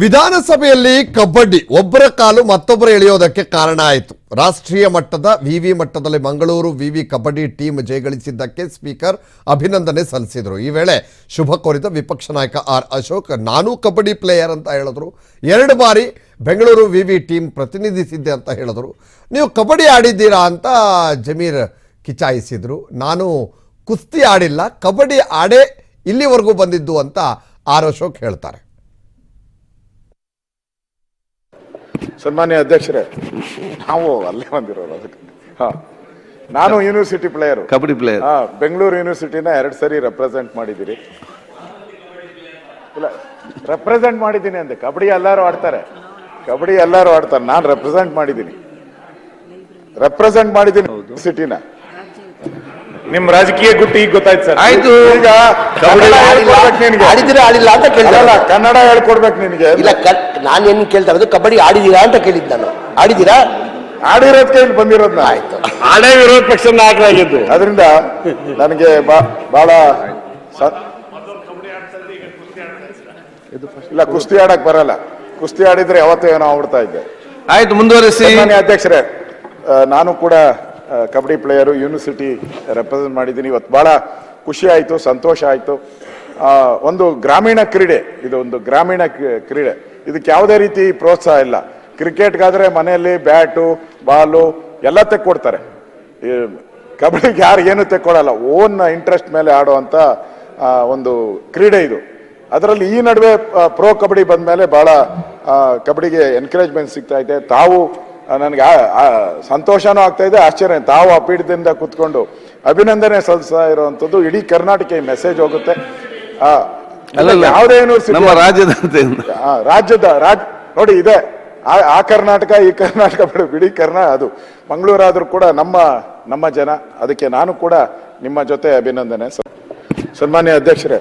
ವಿಧಾನಸಭೆಯಲ್ಲಿ ಕಬಡ್ಡಿ, ಒಬ್ಬರ ಕಾಲು ಮತ್ತೊಬ್ಬರ ಎಳೆಯೋದಕ್ಕೆ ಕಾರಣ ಆಯಿತು. ರಾಷ್ಟ್ರೀಯ ಮಟ್ಟದ ವಿವಿ ಮಟ್ಟದಲ್ಲಿ ಮಂಗಳೂರು ವಿವಿ ಕಬಡ್ಡಿ ಟೀಮ್ ಜಯಗಳಿಸಿದ್ದಕ್ಕೆ ಸ್ಪೀಕರ್ ಅಭಿನಂದನೆ ಸಲ್ಲಿಸಿದರು. ಈ ವೇಳೆ ಶುಭ ಕೋರಿದ ವಿಪಕ್ಷ ನಾಯಕ ಆರ್ ಅಶೋಕ್, ನಾನೂ ಕಬಡ್ಡಿ ಪ್ಲೇಯರ್ ಅಂತ ಹೇಳಿದ್ರು. ಎರಡು ಬಾರಿ ಬೆಂಗಳೂರು ವಿವಿ ಟೀಮ್ ಪ್ರತಿನಿಧಿಸಿದ್ದೆ ಅಂತ ಹೇಳಿದ್ರು. ನೀವು ಕಬಡ್ಡಿ ಆಡಿದ್ದೀರಾ ಅಂತ ಜಮೀರ್ ಕಿಚಾಯಿಸಿದರು. ನಾನು ಕುಸ್ತಿ ಆಡಿಲ್ಲ, ಕಬಡ್ಡಿ ಆಡೇ ಇಲ್ಲಿವರೆಗೂ ಬಂದಿದ್ದು ಅಂತ ಆರ್ ಅಶೋಕ್ ಹೇಳ್ತಾರೆ. ಸನ್ಮಾನ್ಯ ಅಧ್ಯಕ್ಷರೇ ನಾವು ಅಲ್ಲೇ ಬಂದಿರೋರು ಅದಕ್ಕೆ. ಹಾ. ನಾನು ಯೂನಿವರ್ಸಿಟಿ ಪ್ಲೇಯರು ಕಬಡ್ಡಿ ಪ್ಲೇಯರ್ ಹಾ ಬೆಂಗಳೂರು ಯೂನಿವರ್ಸಿಟಿನ ಎರಡು ಸರಿ ರೆಪ್ರೆಸೆಂಟ್ ಮಾಡಿದ್ದೀರಿ. ಇಲ್ಲ ರೆಪ್ರೆಸೆಂಟ್ ಮಾಡಿದ್ದೀನಿ ಅಂದೆ. ಕಬಡ್ಡಿ ಎಲ್ಲರೂ ಆಡ್ತಾರೆ. ಕಬಡ್ಡಿ ಎಲ್ಲರೂ ಆಡ್ತಾರೆ. ನಾನು ರೆಪ್ರೆಸೆಂಟ್ ಮಾಡಿದ್ದೀನಿ. ರೆಪ್ರೆಸೆಂಟ್ ಮಾಡಿದ್ದೀನಿ ಯೂನಿವರ್ಸಿಟಿನ ನಿಮ್ ರಾಜಕೀಯ ಗುಟ್ಟಿ ಈಗ ಗೊತ್ತಾಯ್ತು ಸರ್. ಆಯ್ತು. ಈಗ ಕನ್ನಡ ಹೇಳ್ಕೊಡ್ಬೇಕು ನಿನಗೆ. ಆಡಿದಿರಾ ಆಡಿಲ್ಲ ಅಂತ ಕೇಳಿದ. ಕನ್ನಡ ಹೇಳ್ಕೊಡ್ಬೇಕು ನಿನಗೆ. ಇಲ್ಲ ನಾನು ಏನ್ ಕೇಳ್ತಾ ಇರೋದು ಕಬಡ್ಡಿ ಆಡಿದೀರಾ ಅಂತ ಕೇಳಿದ್ ನಾನು. ಆಡಿದೀರಾ? ಆಡಿರೋದಕ್ಕೆ ಇಲ್ಲಿ ಬಂದಿರೋದ್ ನಾ ಆಯ್ತು. ಆಡೇ ವಿರೋಧ ಪಕ್ಷದ ನಾಯಕರಾಗಿದ್ದು. ಅದರಿಂದ ನನಗೆ ಬಾ- ಬಹಳ ಸ- ಇಲ್ಲ ಕುಸ್ತಿ ಆಡಕ್ ಬರಲ್ಲ. ಕುಸ್ತಿ ಆಡಿದ್ರೆ ಯಾವತ್ತೂ ಏನೋ ಆಗ್ಬಿಡ್ತಾ ಇದ್ದೆ ಆಯ್ತು ಮುಂದುವರಿಸಿ. ಸನ್ಮಾನ್ಯ ಅಧ್ಯಕ್ಷರೇ ಆ, ನಾನು ಕೂಡ ಕಬಡ್ಡಿ ಪ್ಲೇಯರು ಯೂನಿವರ್ಸಿಟಿ ರೆಪ್ರೆಸೆಂಟ್ ಮಾಡಿದ್ದೀನಿ. ಇವತ್ತು ಭಾಳ ಖುಷಿ ಆಯಿತು, ಸಂತೋಷ ಆಯಿತು. ಒಂದು ಗ್ರಾಮೀಣ ಕ್ರೀಡೆ, ಇದು ಒಂದು ಗ್ರಾಮೀಣ ಕ್ರೀ- ಕ್ರೀಡೆ. ಇದಕ್ಕೆ ಯಾವುದೇ ರೀತಿ ಪ್ರೋತ್ಸಾಹ ಇಲ್ಲ. ಕ್ರಿಕೆಟ್ಗಾದರೆ ಮನೆಯಲ್ಲಿ ಬ್ಯಾಟು, ಬಾಲು ಎಲ್ಲ ತೆಕ್ಕೊಡ್ತಾರೆ. ಕಬಡ್ಡಿಗೆ ಯಾರು ಏನು ತೆಕ್ಕೊಡಲ್ಲ, ಓನ್ ಇಂಟ್ರೆಸ್ಟ್ ಮೇಲೆ ಆಡುವಂಥ ಒಂದು ಕ್ರೀಡೆ ಇದು. ಅದರಲ್ಲಿ ಈ ನಡುವೆ ಪ್ರೋ ಕಬಡ್ಡಿ ಬಂದ ಮೇಲೆ ಭಾಳ ಕಬಡ್ಡಿಗೆ ಎನ್ಕರೇಜ್ಮೆಂಟ್ ಸಿಗ್ತಾ ಇದೆ. ತಾವು ನನಗೆ ಸಂತೋಷನೂ ಆಗ್ತಾ ಇದೆ ಆಶ್ಚರ್ಯ. ತಾವು ಆ ಪೀಠದಿಂದ ಕುತ್ಕೊಂಡು ಅಭಿನಂದನೆ ಸಲ್ಲಿಸ್ತಾ ಇರುವಂತದ್ದು ಇಡೀ ಕರ್ನಾಟಕ ಮೆಸೇಜ್ ಹೋಗುತ್ತೆ. ಯಾವುದೇ ಯೂನಿವರ್ಸಿಟಿ ರಾಜ್ಯದ ರಾಜ್ಯದ ರಾಜ್ ನೋಡಿ ಇದೆ. ಆ ಕರ್ನಾಟಕ ಈ ಕರ್ನಾಟಕ ಬಿಡು ಬಿಡಿ ಕರ್ನಾ ಅದು ಮಂಗಳೂರಾದ್ರೂ ಕೂಡ ನಮ್ಮ ನಮ್ಮ ಜನ. ಅದಕ್ಕೆ ನಾನು ಕೂಡ ನಿಮ್ಮ ಜೊತೆ ಅಭಿನಂದನೆ ಸನ್ಮಾನ್ಯ ಅಧ್ಯಕ್ಷರೇ.